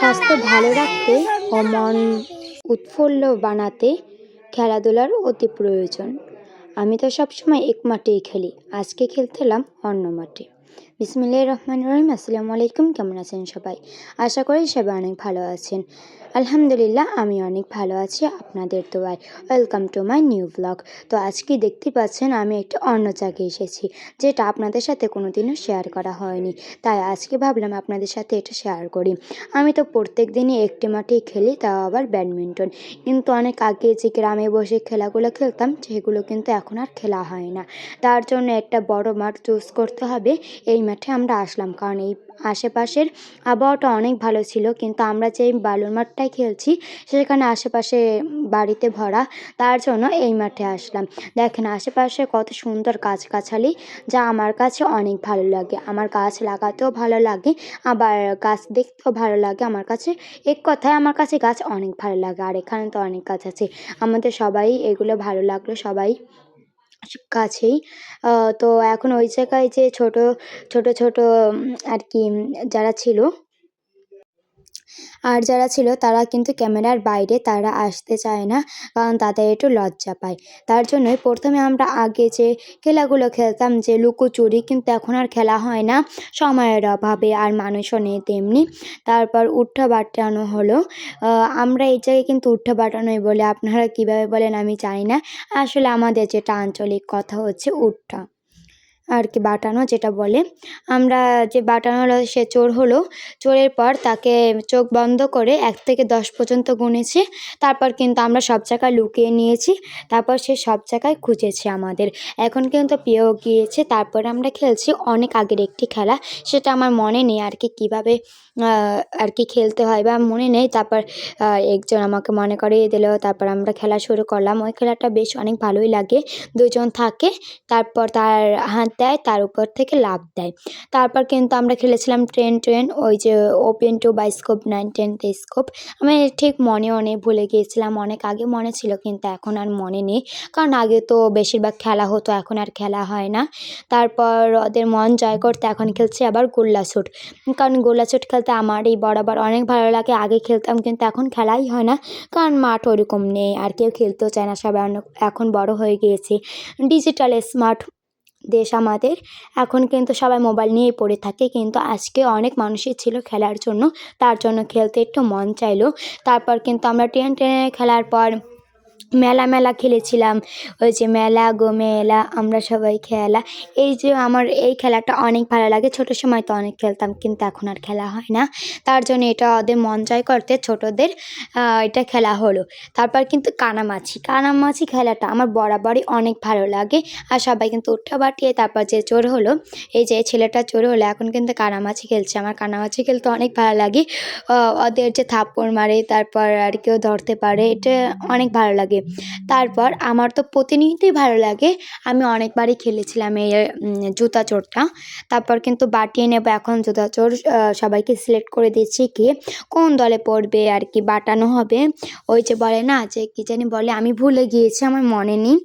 স্বাস্থ্য ভালো রাখতে ও মন উৎফুল্ল বানাতে খেলাধুলার অতি প্রয়োজন। আমি তো সবসময় এক মাঠেই খেলি। আজকে খেলতেলাম অন্য মাঠে। বিসমিল্লাহ রহমান রহিম। আসসালামু আলাইকুম, কেমন আছেন সবাই? আশা করি সবাই অনেক ভালো আছেন। আলহামদুলিল্লাহ, আমি অনেক ভালো আছি, আপনাদের দোয়ায়। Welcome to my new blog তো আজকে দেখতে পাচ্ছেন, আমি একটা অন্য জায়গায় এসেছি, যেটা আপনাদের সাথে কোনো দিনও শেয়ার করা হয়নি। তাই আজকে ভাবলাম আপনাদের সাথে এটা শেয়ার করি। আমি তো প্রত্যেক দিনই একটি মাঠেই খেলি, তাও আবার ব্যাডমিন্টন। কিন্তু অনেক আগে যে গ্রামে বসে খেলাগুলো খেলতাম, সেগুলো কিন্তু এখন আর খেলা হয় না। তার জন্য একটা বড় মাঠ চুজ করতে হবে, এই মাঠে আমরা আসলাম। কারণ এই আশেপাশের আবহাওয়াটা অনেক ভালো ছিল। কিন্তু আমরা যেই বালুর মাঠটায় খেলছি, সেখানে আশেপাশে বাড়িতে ভরা, তার জন্য এই মাঠে আসলাম। দেখেন, আশেপাশে কত সুন্দর গাছগাছালি, যা আমার কাছে অনেক ভালো লাগে। আমার গাছ লাগাতেও ভালো লাগে, আবার গাছ দেখতেও ভালো লাগে। আমার কাছে, এক কথায় আমার কাছে গাছ অনেক ভালো লাগে, আর এখানে তো অনেক গাছ আছে। আমাদের সবাই এগুলো ভালো লাগল, সবাই কাছেই। তো এখন ওই জায়গায় যে ছোটো ছোটো ছোটো আর কি যারা ছিল আর যারা ছিল তারা কিন্তু ক্যামেরার বাইরে তারা আসতে চায় না, কারণ তাদের একটু লজ্জা পায়। তার জন্যই প্রথমে আমরা আগে যে খেলাগুলো খেলতাম, যে লুকোচুরি, কিন্তু এখন আর খেলা হয় না। সময়ের অভাবে আর মানুষও নেই তেমনি। তারপর উঠা বাটানো হলো। আমরা এই জায়গায় কিন্তু উঠা বাটানোই বলে। আপনারা কীভাবে বলেন আমি জানি না। আসলে আমাদের যেটা আঞ্চলিক কথা হচ্ছে উঠা। আর কি বাটানো যেটা বলে। আমরা যে বাটানো সে চোর হলো, চোরের পর তাকে চোখ বন্ধ করে এক থেকে দশ পর্যন্ত গুনেছে। তারপর কিন্তু আমরা সব জায়গায় লুকিয়ে নিয়েছি। তারপর সে সব জায়গায় খুঁজেছে আমাদের। এখন কিন্তু পেয়েও গিয়েছে। তারপর আমরা খেলছি অনেক আগের একটি খেলা। সেটা আমার মনে নেই আর কি কীভাবে আর কি খেলতে হয় বা মনে নেই। তারপর একজন আমাকে মনে করিয়ে দিল। তারপর আমরা খেলা শুরু করলাম। ওই খেলাটা বেশ অনেক ভালোই লাগে। দুজন থাকে। তারপর তার হাত দেয়, তার উপর থেকে লাভ দেয়। তারপর কিন্তু আমরা খেলেছিলাম ট্রেন ট্রেন ওই যে open to bioscope nine ten scope আমি ঠিক মনে নেই, ভুলে গিয়েছিলাম, অনেক আগে মনে ছিল, কিন্তু এখন আর মনে নেই। কারণ আগে তো বেশিরভাগ খেলা হতো, এখন আর খেলা হয় না। তারপর ওদের মন জয় করতে এখন খেলছে আবার গোল্লা শুট কারণ গোল্লা শুট খেলতে আমার এই বরাবর অনেক ভালো লাগে, আগে খেলতাম কিন্তু এখন খেলাই হয় না। কারণ মাঠ ওরকম নেই, আর কেউ খেলতেও চায় না, সবাই অনেক, এখন বড় হয়ে গিয়েছে। ডিজিটাল স্মার্ট দেশ আমাদের। এখন কিন্তু সবাই মোবাইল নিয়ে পড়ে থাকে। কিন্তু আজকে অনেক মানুষই ছিল খেলার জন্য। তার জন্য খেলতে একটু মন চাইলো। তারপর কিন্তু আমরা ট্রেন টেনে খেলার পর মেলা মেলা খেলেছিলাম। ওই যে মেলা গো মেলা, আমরা সবাই খেলা। এই যে আমার এই খেলাটা অনেক ভালো লাগে। ছোটো সময় তো অনেক খেলতাম, কিন্তু এখন আর খেলা হয় না। তার জন্য এটা ওদের মন জয় করতে ছোটোদের এটা খেলা হলো। তারপর কিন্তু কানামাছি। কানামাছি খেলাটা আমার বরাবরই অনেক ভালো লাগে। আর সবাই কিন্তু উঠা বাটিয়ে তারপর যে চোর হলো, এই যে ছেলেটা চোর হলো, এখন কিন্তু কানামাছি খেলছে। আমার কানামাছি খেলতে অনেক ভালো লাগে। ওদের যে থাপ্পড় মারে, তারপর আর কেউ ধরতে পারে, এটা অনেক ভালো লাগে। তারপর আমার তো প্রতিনিয়তই ভালো লাগে। আমি অনেকবারই খেলেছিলাম এই জুতা চোরটা। তারপর কিন্তু বাটিয়ে নেব এখন জুতা চোর সবাইকে সিলেক্ট করে দিচ্ছি কি কোন দলে পড়বে আর কি বাটানো হবে। ওই যে বলে না যে কী জানি বলে, আমি ভুলে গিয়েছি, আমার মনে নেই।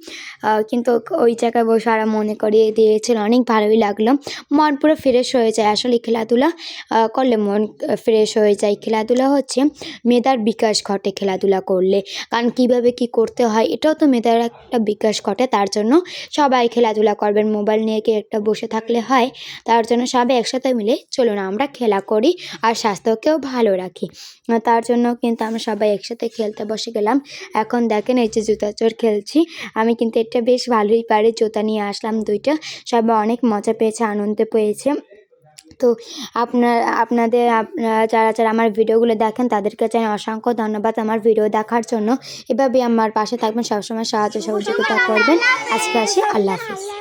কিন্তু ওই জায়গায় বসে আর মনে করিয়ে দিয়েছিল, অনেক ভালোই লাগল। মন পুরো ফ্রেশ হয়ে যায় আসলে খেলাধুলা। করলে মন ফ্রেশ হয়ে যায়। খেলাধুলা হচ্ছে মেধার বিকাশ ঘটে খেলাধুলা করলে। কারণ কীভাবে কী করতে হয়। এটাও তো মেয়েদের একটা বিকাশ ঘটে। তার জন্য সবাই খেলাধুলা করবেন, মোবাইল নিয়ে কি একটা বসে থাকলে হয়। তার জন্য সবাই একসাথে মিলে চলুন আমরা খেলা করি আর স্বাস্থ্যকেও ভালো রাখি। তার জন্য কিন্তু আমরা সবাই একসাথে খেলতে বসে গেলাম। এখন দেখেন এই যে জুতা চোর খেলছি। আমি কিন্তু এটা বেশ ভালোই পারি। জুতা নিয়ে আসলাম দুইটা। সবাই অনেক মজা পেয়েছে, আনন্দ পেয়েছে। তো আপনার, আপনাদের, আপনারা যারা যারা আমার ভিডিওগুলো দেখেন তাদেরকে চাই অসংখ্য ধন্যবাদ আমার ভিডিও দেখার জন্য। এভাবে আমার পাশে থাকবেন, সবসময় সাহায্য সহযোগিতা করবেন। আজকে আসি, আল্লাহ হাফিজ।